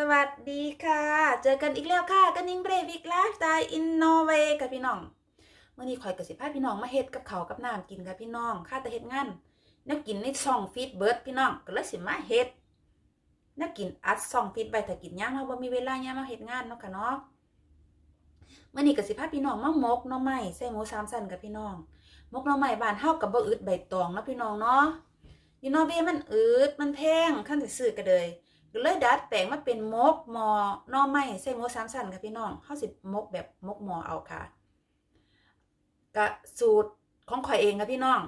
สวัสดีค่ะ เจอกันอีกแล้วค่ะกันนิงเบรวิกไลฟ์สไตล์อินโนเวกับพี่น้องเมื่อนี้คอยกับสิพาพี่น้องมาเฮ็ดกับเขากับน้ำกินกับพี่น้องข้าแต่เฮ็ดงานนักกินในช่องฟีดเบิร์ดพี่น้องก็เลยสิมาเฮ็ดนักกินอัดช่องฟีดไว้ถ้ากินย่างเราบ่มีเวลาย่างมาเฮ็ดงานเนาะค่ะเนาะเมื่อนี้กับสิพาพี่น้องมามกหน่อไม้ใส่หมูสามสันกับพี่น้องมกหน่อไม้บานเฮากับบ่อึดใบตองเนาะพี่น้องเนาะยู่นเวมันอึดมันแพงขั้นสิซื้อก็เลย ก็เลยดัดแปลงมาเป็นมกมอน่อไม้ใส่มกสามสันค่ะพี่น้องเขาสิมกแบบมกมอเอาค่ะกะสูตรของข่อยเองค่ะพี่น้อง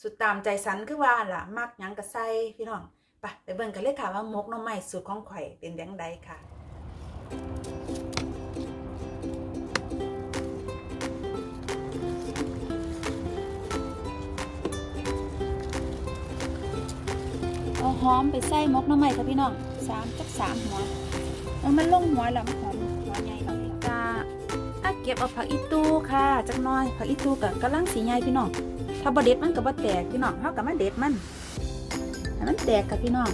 สูตรตามใจสันคือว่าล่ะมักยังกะใส่พี่น้องไปไปเบิ่งกันเลยค่ะว่ามกน่อไม้สูตรของข่อยเป็นจังไดค่ะ หอมไปใส่มกน้ำใหม่ค่ะพี่น้องสามจักสามหัวเออมันลงหัวแล้วมันหอมหัวใหญ่หน่อยกะอะเก็บเอาผักอีตูค่ะจักน้อยผักอีตูกับกระลังสีใหญ่พี่น้องถ้าบดเด็ดมันกับบดแตกพี่น้องเฮากับมาเด็ดมันมันแตกกับพี่น้อง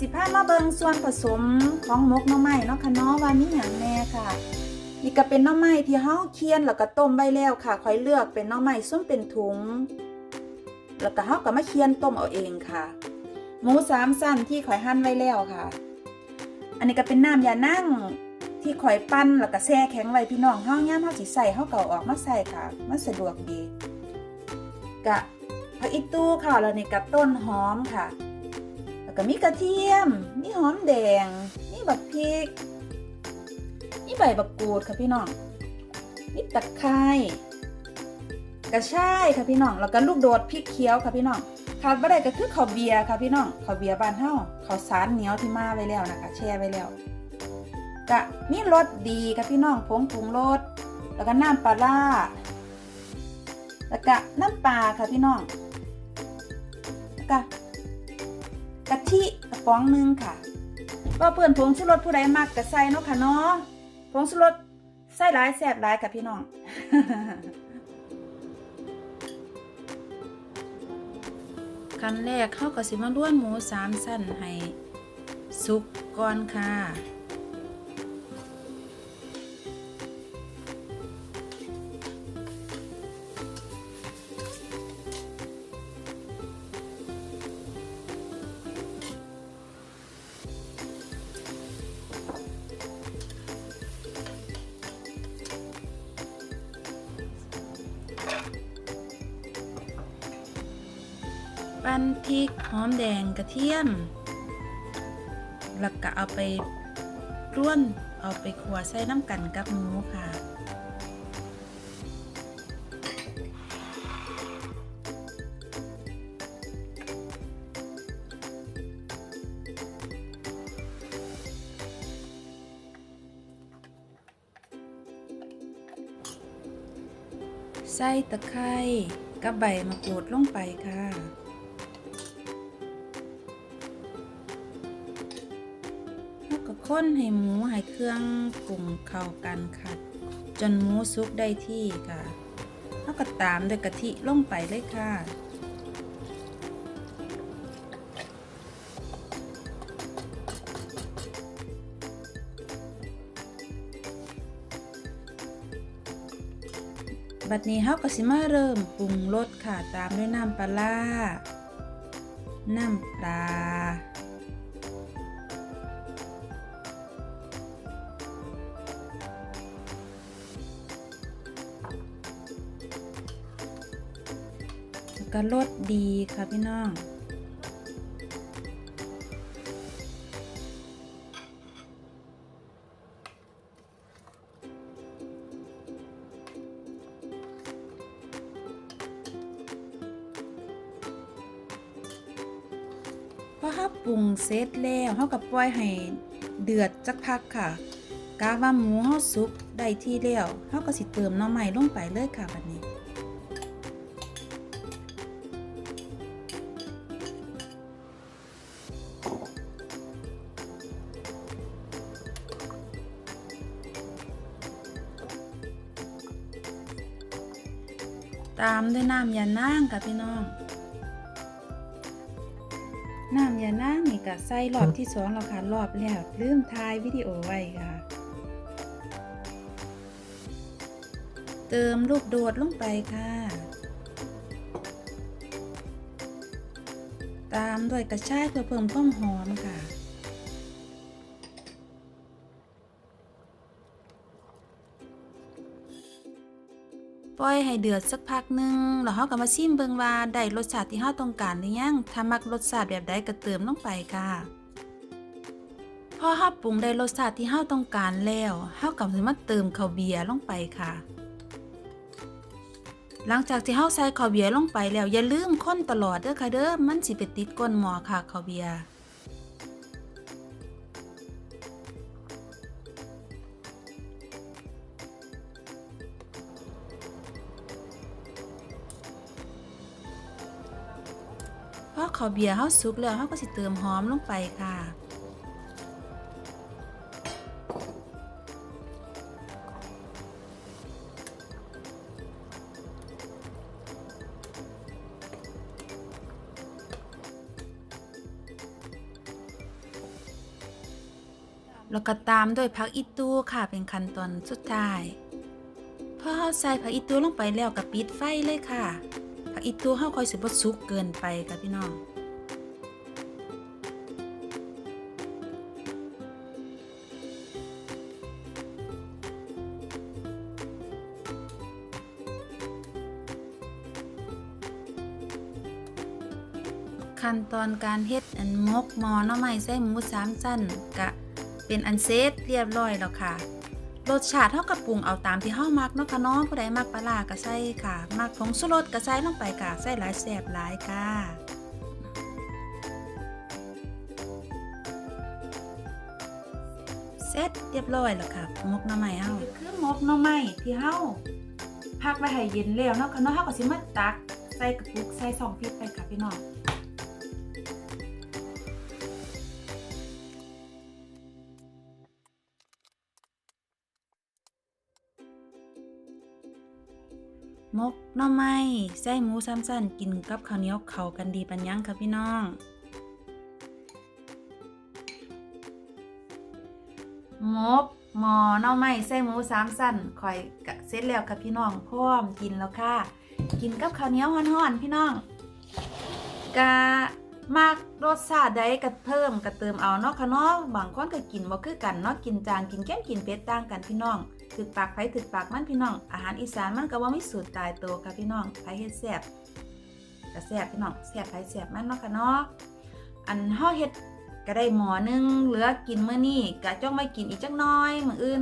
สิพามาเบิงส่วนผสมของมกน่อไม้เนาะค่ะเนาะว่ามีหยังแน่ค่ะ นี่ก็เป็นน่อไม้ที่เฮาเคี่ยนแล้วก็ต้มไว้แล้วค่ะค่อยเลือกเป็นน่อไม้ส้มเป็นถุง แล้วก็เฮาก็มาเคี่ยนต้มเอาเองค่ะหมูสามสั้นที่ข่อยหั่นไว้แล้วค่ะ อันนี้ก็เป็นน้ำยานั่งที่ข่อยปั้นแล้วก็แช่แข็งไว้พี่น้องเฮายามเฮาสิใส่เฮาก็อาออกมาใส่ค่ะมันสะดวกดีกะผักอีตู้ค่ะแล้วนี่กับต้นหอมค่ะ แล้วก็มีกระเทียม มีหอมแดง มีบักพริก มีใบบักกูดค่ะพี่น้อง มีตะไคร้กระชายค่ะพี่น้อง แล้วก็ลูกโดดพริกเขียวค่ะพี่น้อง ขาดบ่ได้ก็คือข้าวเบียร์ค่ะพี่น้อง ข้าวเบียร์บานเฮาข้าวสารเหนียวที่มาไว้แล้วนะคะ แช่ไว้แล้วกะมีรสดีค่ะพี่น้องผงปรุงรส แล้วก็น้ำปลาร้าแล้วก็น้ำปลาค่ะพี่น้องแล้วก็ะทิกระป๋องหนึ่งค่ะก็เพื่อนผงชูรสผู้ใดมากก็ใส่เนาะค่ะเนาะผงชูรสใส่หลายแสบหลายค่ะพี่น้องขั้นแรกเข้ากับสิมาล้วนหมูสามสั้นให้สุกก่อนค่ะ นพริกหอมแดงกระเทียม แล้วก็เอาไปร่วนเอาไปขัวใส่น้ำกันกับหมูค่ะใส่ตะไคร้กับใบมะกรูดลงไปค่ะ แล้นให้หมูให้เครื่องปรุงเข้ากันค่ะ จนหมูสุกได้ที่ค่ะแล้วก็ตามด้วยกะทิลงไปเลยค่ะบัดนี้เฮาก็สิมาเริ่มปรุงรสค่ะตามด้วยน้ำปลา น้ำปลา ก็รสดีค่ะพี่น้องพอเราปรุงเสร็จแล้วเราก็ปล่อยให้เดือดจักพักค่ะ กาว่าหมูเราสุกได้ที่แล้วเฮาก็สิเติมหน่อไม้ลงไปเลยค่ะบัดนี้ ตามด้วยน้ำยานางค่ะพี่น้อง น้ำยานางนี่ก็ใส่รอบที่สองแล้วค่ะรอบแล้วลืมถ่ายวิดีโอไว้ค่ะ เติมลูกโดดลงไปค่ะ ตามด้วยกระชายเพื่อเพิ่มความหอมค่ะ ล่อยให้เดือดสักพักหนึงแล้วเราก็มาชิมเบิ่งว่าได้รสชาติที่เราต้องการหรือยังถ้ามักรสชาติแบบใดก็เติมลงไปค่ะพอเราปรุงได้รสชาติที่เราต้องการแล้วเราก็สิมาเติมข้าวเบียร์ลงไปค่ะ หลังจากที่เราใส่ข้าวเบียร์ลงไปแล้วอย่าลืมคนตลอดเด้อค่ะเด้อมันสิไปติดก้นหม้อค่ะข้าวเบียร์ พอข้าวเบียร์เฮาสุกแล้วเฮาก็สิเติมหอมลงไปค่ะแล้วก็ตามด้วยผักอีตูค่ะเป็นขั้นตอนสุดท้ายพอเฮาใส่ผักอีตูลงไปแล้วก็ปิดไฟเลยค่ะ ผักอีตูเฮาค่อยสิบ่สุกเกินไปค่ะพี่น้องขั้นตอนการเฮ็ดอันมกมอน้อไม้ใส่หมูสามชั้นกะเป็นอันเซตเรียบร้อยแล้วค่ะ รสชาติเฮาก็ปรุงเอาตามที่เฮามักเนาะค่ะเนาะผู้ใดมักปลาร้าก็ใส่ค่ะมักผงชูรสก็ใส่ลงไปค่ะใส่หลายแซ่บหลายค่ะเสร็จเรียบร้อยแล้วค่ะมกหน้อไม้เฮาคือมกหน้อไม้ที่เฮาพักไว้ให้เย็นแล้วเนาะค่ะเนาะเฮาก็สิมาตักใส่กระปุกใส่ซองพริกไปค่ะพี่น้อง มกน่อไม้ไส้หมูซ้ำสั้นกินกับข้าวเหนียวเข้ากันดีปัญญังค่ะพี่น้อง มกหมอน่อไม้ไส้หมูสามสั้นคอยกะเสร็จแล้วค่ะพี่น้องพร้อมกินแล้วค่ะ กินกับข้าวเหนียวห้อนๆพี่น้องกะ มากรสชาติใดก็เพิ่มก็เติมเอาเนาะค่ะเนาะบางคนก็กินบ่คือกันเนาะกินจางกินแก้มกินเผ็ดต่างกันพี่น้องถึกปากไผถึกปากมันพี่น้อง อาหารอีสานมันก็บ่ามีสูตรตายตัวค่ะพี่น้องไผเฮ็ดแซ่บก็แซ่บพี่น้องแซ่บไผแซ่บมันเนาะค่ะเนาะอันเฮาเฮ็ดก็ได้หมอนึงเหลือกินมื้อนี้ก็จ้องไม่กินอีกจักน้อยมื้ออื่น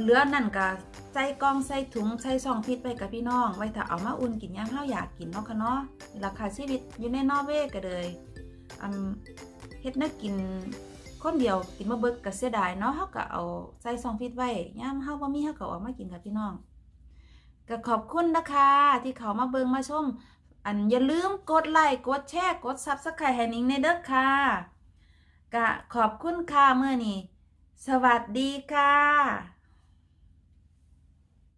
เหลือนั่นก็ใส่กล่องใส่ถุงใส่ซองพิษไปกับพี่น้อง ไว้ถ้าเอามาอุ่นกินย่ามเฮาอยากกินเนาะค่ะเนาะราคาชีวิตอยู่ในนอร์เวย์ก็เลยอืมเฮ็ดนักกินคนเดียวกินบ่เบิดก็เสียดายเนาะเฮาก็เอาใส่ซองพิษไว้ยามเฮาบ่มีเฮาก็เอามากินค่ะพี่น้องก็ขอบคุณนะคะที่เขามาเบิ่งมาชม อันอย่าลืมกดไลค์กดแชร์กด Subscribe ให้นิ้งในเด้อค่ะก็ขอบคุณค่ะเมื้อนี้สวัสดีค่ะ